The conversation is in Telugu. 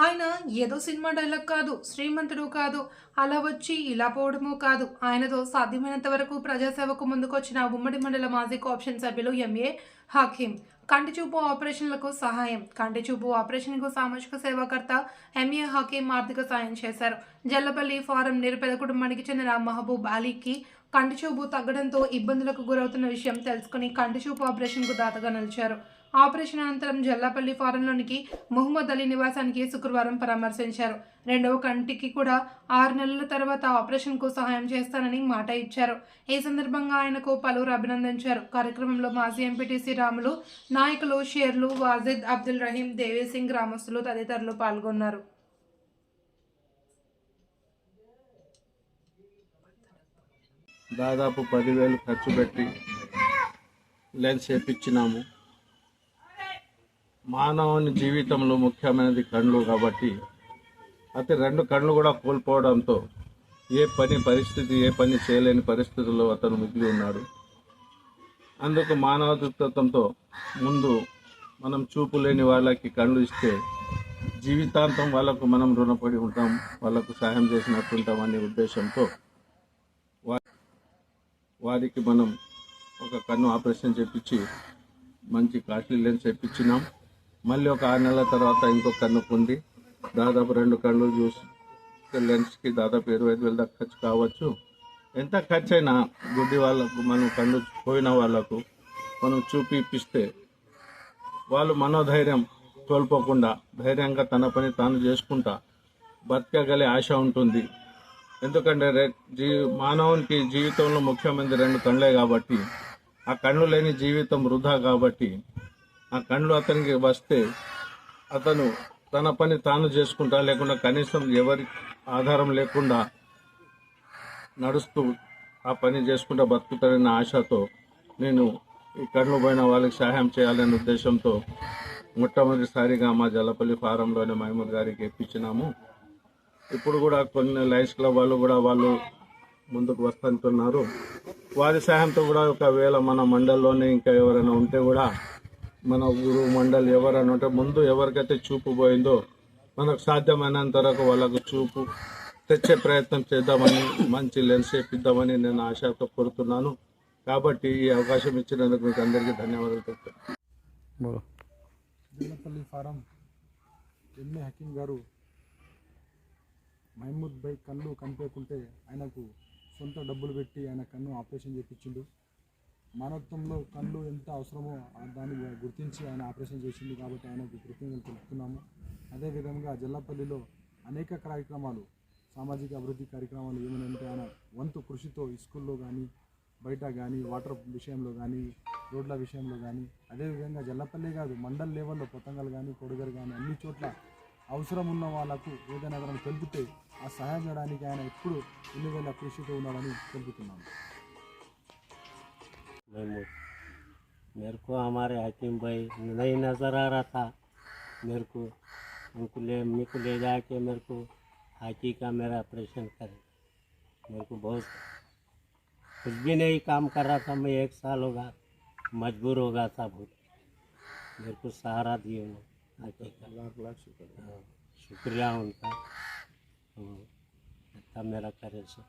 ఆయన ఏదో సినిమా డైలాగ్ కాదు శ్రీమంతుడు కాదు. అలా వచ్చి ఇలా పోవడము కాదు. ఆయనతో సాధ్యమైనంత వరకు ప్రజాసేవకు ముందుకొచ్చిన ఉమ్మడి మండల మాజీ ఆప్షన్ సభ్యులు ఎంఏ హకీం. కంటి చూపు ఆపరేషన్లకు సహాయం. కంటి చూపు ఆపరేషన్కు సామాజిక సేవాకర్త ఎంఏ హకీం ఆర్థిక సాయం చేశారు. జల్లపల్లి ఫారం నిరుపేద కుటుంబానికి చెందిన మహబూబ్ అలీకి కంటి చూపు తగ్గడంతో ఇబ్బందులకు గురవుతున్న విషయం తెలుసుకుని కంటి చూపు ఆపరేషన్కు దాతగా నిలిచారు. ఆపరేషన్ అనంతరం జల్లాపల్లి ఫారంలోనికి ముహమ్మద్ అలీ నివాసానికి శుక్రవారం పరామర్శించారు. రెండవ కంటికి కూడా ఆరు నెలల తర్వాత ఆపరేషన్కు సహాయం చేస్తానని మాట ఇచ్చారు. ఈ సందర్భంగా ఆయనకు పలువురు అభినందించారు. కార్యక్రమంలో మాజీ ఎంపీటీసీ రాములు నాయకులు షేర్లు వాజిద్ అబ్దుల్ రహీం దేవీసింగ్ గ్రామస్తులు తదితరులు పాల్గొన్నారు. దాదాపు పదివేలు ఖర్చు పెట్టి లెన్స్ వేపించినాము. మానవుని జీవితంలో ముఖ్యమైనది కళ్ళు కాబట్టి అతి రెండు కళ్ళు కూడా కోల్పోవడంతో ఏ పని పరిస్థితి ఏ పని చేయలేని పరిస్థితుల్లో అతను మిగిలి ఉన్నాడు. అందుకు మానవ దృక్తత్వంతో ముందు మనం చూపు లేని వాళ్ళకి కళ్ళు ఇస్తే జీవితాంతం వాళ్ళకు మనం రుణపడి ఉంటాం వాళ్ళకు సహాయం చేసినట్టు ఉంటాం అనే ఉద్దేశంతో వారికి మనం ఒక కన్ను ఆపరేషన్ చేపించి మంచి కాస్ట్లీ లెన్స్ చేపించినాం. మళ్ళీ ఒక ఆరు నెలల తర్వాత ఇంకొక కన్ను పొంది దాదాపు రెండు కళ్ళు చూసి లెన్స్కి దాదాపు ఇరవై ఐదు వేల దాకా ఖర్చు కావచ్చు. ఎంత ఖర్చు అయినా గుడ్డి వాళ్ళకు మనం కన్ను పోయిన వాళ్ళకు మనం చూపి ఇప్పిస్తే వాళ్ళు మనోధైర్యం కోల్పోకుండా ధైర్యంగా తన పని తాను చేసుకుంటా బతకగలే ఆశ ఉంటుంది. ఎందుకంటే రే జీ మానవునికి జీవితంలో ముఖ్యమైనది రెండు కళ్ళే కాబట్టి ఆ కళ్ళు లేని జీవితం వృధా కాబట్టి ఆ కళ్ళు అతనికి వస్తే అతను తన పని తాను చేసుకుంటా లేకుండా కనీసం ఎవరి ఆధారం లేకుండా నడుస్తూ ఆ పని చేసుకుంటా బతుకుతాడన్న ఆశతో నేను ఈ కళ్ళు పోయిన వాళ్ళకి సహాయం చేయాలనే ఉద్దేశంతో మొట్టమొదటిసారిగా మా జలపల్లి ఫారంలోని మహమూద్ గారికి ఇప్పించినాము. ఇప్పుడు కూడా కొన్ని లైన్స్ క్లబ్ వాళ్ళు కూడా వాళ్ళు ముందుకు వస్తుంటున్నారు. వారి సహాయంతో కూడా ఒకవేళ మన మండలంలోనే ఇంకా ఎవరైనా ఉంటే కూడా మన ఊరు మండలి ఎవరైనా ఉంటే ముందు ఎవరికైతే చూపు పోయిందో మనకు సాధ్యమైనంత వరకు వాళ్ళకు చూపు తెచ్చే ప్రయత్నం చేద్దామని మంచి లెన్స్ వేపిద్దామని నేను ఆశతో కోరుతున్నాను. కాబట్టి ఈ అవకాశం ఇచ్చినందుకు మీకు అందరికీ ధన్యవాదాలు చెప్తాను. ఫారం ఎంఏ హకీం గారు మహమూద్ బై కళ్ళు కనిపించకుంటే ఆయనకు సొంత డబ్బులు పెట్టి ఆయన కన్ను ఆపరేషన్ చేయించిండు మానవత్వంలో కళ్ళు ఎంత అవసరమో దాన్ని గుర్తించి ఆయన ఆపరేషన్ చేసింది కాబట్టి ఆయనకు కృతజ్ఞతలు తెలుపుతున్నాము. అదేవిధంగా జల్లపల్లిలో అనేక కార్యక్రమాలు సామాజిక అభివృద్ధి కార్యక్రమాలు ఏమైనా ఆయన వంతు కృషితో స్కూల్లో కానీ బయట కానీ వాటర్ విషయంలో కానీ రోడ్ల విషయంలో కానీ అదేవిధంగా జల్లపల్లి కాదు మండల్ లెవెల్లో పొతంగల్ కానీ కొడుగరు కానీ అన్ని చోట్ల అవసరం ఉన్న వాళ్ళకు ఏదైనా ఎవరైనా తెలిపితే ఆ సహాయం చేయడానికి ఆయన ఎప్పుడు ఎన్ని కృషితో ఉన్నాడని తెలుపుతున్నాము. महमूद मेरे को हमारे हकीम भाई नहीं नज़र आ रहा था। मेरे को उनको ले मेरे को ले जाके मेरे को हाथी का मेरा ऑपरेशन करे। मेरे को बहुत कुछ भी नहीं काम कर रहा था। मैं एक साल होगा मजबूर हो गया था बहुत। मेरे को सहारा दिए हाथी का। लाख लाख शुक्र हाँ, शुक्रिया उनका। अच्छा मेरा करे सो